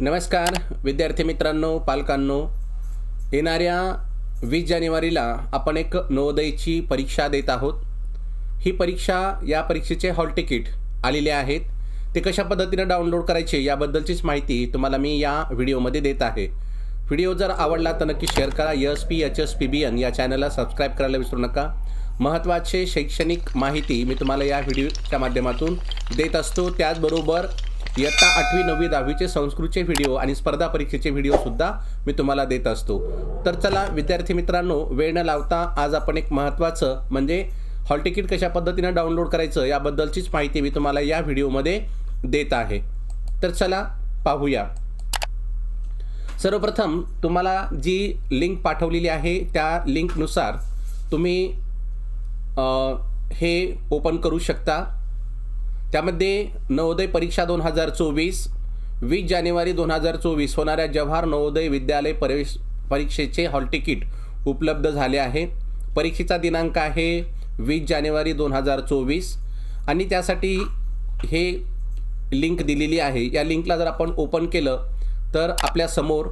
नमस्कार विद्यार्थी मित्रांनो पालकांनो. येणाऱ्या वीस जानेवारीला आपण एक नवोदयची परीक्षा देत आहोत. ही परीक्षा या परीक्षेचे हॉल तिकीट आलेले आहेत. ते कशा पद्धतीनं डाउनलोड करायचे याबद्दलचीच माहिती तुम्हाला मी या व्हिडिओमध्ये देत आहे. व्हिडिओ जर आवडला तर नक्की शेअर करा. Yes P H S P B N या चॅनलला सबस्क्राईब करायला विसरू नका. महत्त्वाचे शैक्षणिक माहिती मी तुम्हाला या व्हिडिओच्या माध्यमातून देत असतो. त्याचबरोबर इयत्ता आठवी नववी दहावीचे संस्कृतचे व्हिडिओ आणि स्पर्धा परीक्षेचे व्हिडिओसुद्धा मी तुम्हाला देत असतो. तर चला विद्यार्थी मित्रांनो वेळ न लावता आज आपण एक महत्त्वाचं म्हणजे हॉल तिकीट कशा पद्धतीनं डाउनलोड करायचं याबद्दलचीच माहिती मी तुम्हाला या व्हिडिओमध्ये देत आहे. तर चला पाहूया. सर्वप्रथम तुम्हाला जी लिंक पाठवलेली आहे त्या लिंकनुसार तुम्ही हे ओपन करू शकता. त्यामध्ये नवोदय परीक्षा दोन हजार चोवीस वीस जानेवारी दोन हजार चोवीस होणाऱ्या जवाहर नवोदय विद्यालय प्रवेश परीक्षेचे हॉल तिकीट उपलब्ध झाले आहे. परीक्षेचा दिनांक आहे वीस जानेवारी दोन हजार चोवीस आणि त्यासाठी हे लिंक दिलेली आहे. या लिंकला जर आपण ओपन केलं तर आपल्यासमोर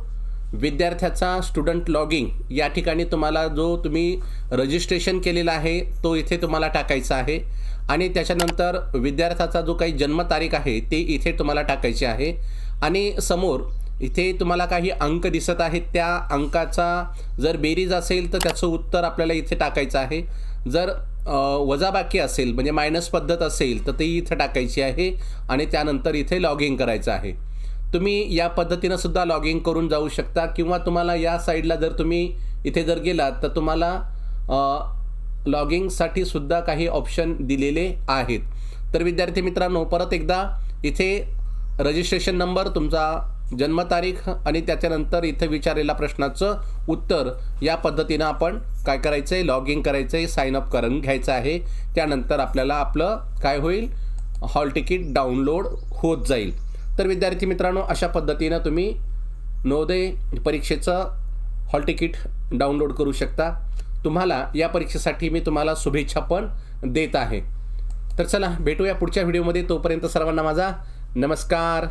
विद्यार्थ्याचा स्टुडंट लॉगिंग या ठिकाणी तुम्हाला जो तुम्ही रजिस्ट्रेशन केलेला आहे तो इथे तुम्हाला टाकायचा आहे. आणि त्याच्यानंतर विद्यार्थ्याचा जो काही जन्मतारीख आहे ते इथे तुम्हाला टाकायची आहे. आणि समोर इथे तुम्हाला काही अंक दिसत आहेत. त्या अंकाचा जर बेरीज असेल तर त्याचं उत्तर आपल्याला इथे टाकायचं आहे. जर वजाबाकी असेल म्हणजे मायनस पद्धत असेल तर ती इथं टाकायची आहे. आणि त्यानंतर इथे लॉग इन करायचं आहे. तुम्ही या पद्धतीनं सुद्धा लॉग इन करून जाऊ शकता किंवा तुम्हाला या साईडला जर तुम्ही इथे जर गेलात तर तुम्हाला लॉगिंगसाठी सुद्धा काही ऑप्शन दिलेले आहेत. तर विद्यार्थी मित्रांनो परत एकदा इथे रजिस्ट्रेशन नंबर तुमचा जन्मतारीख आणि त्याच्यानंतर इथे विचारलेल्या प्रश्नाचं उत्तर या पद्धतीनं आपण काय करायचं आहे लॉग इन करायचं आहे साईन अप करून घ्यायचं आहे. त्यानंतर आपल्याला आपलं काय होईल? हॉल तिकीट डाउनलोड होत जाईल. तर विद्यार्थी मित्रांनो अशा पद्धतीनं तुम्ही नवोदय परीक्षेचं हॉल तिकीट डाउनलोड करू शकता. तुम्हाला या परीक्षेसाठी मी तुम्हाला शुभेच्छा पण देत आहे. तर चला भेटूया पुढच्या व्हिडिओमध्ये. तोपर्यंत सर्वांना माझा नमस्कार.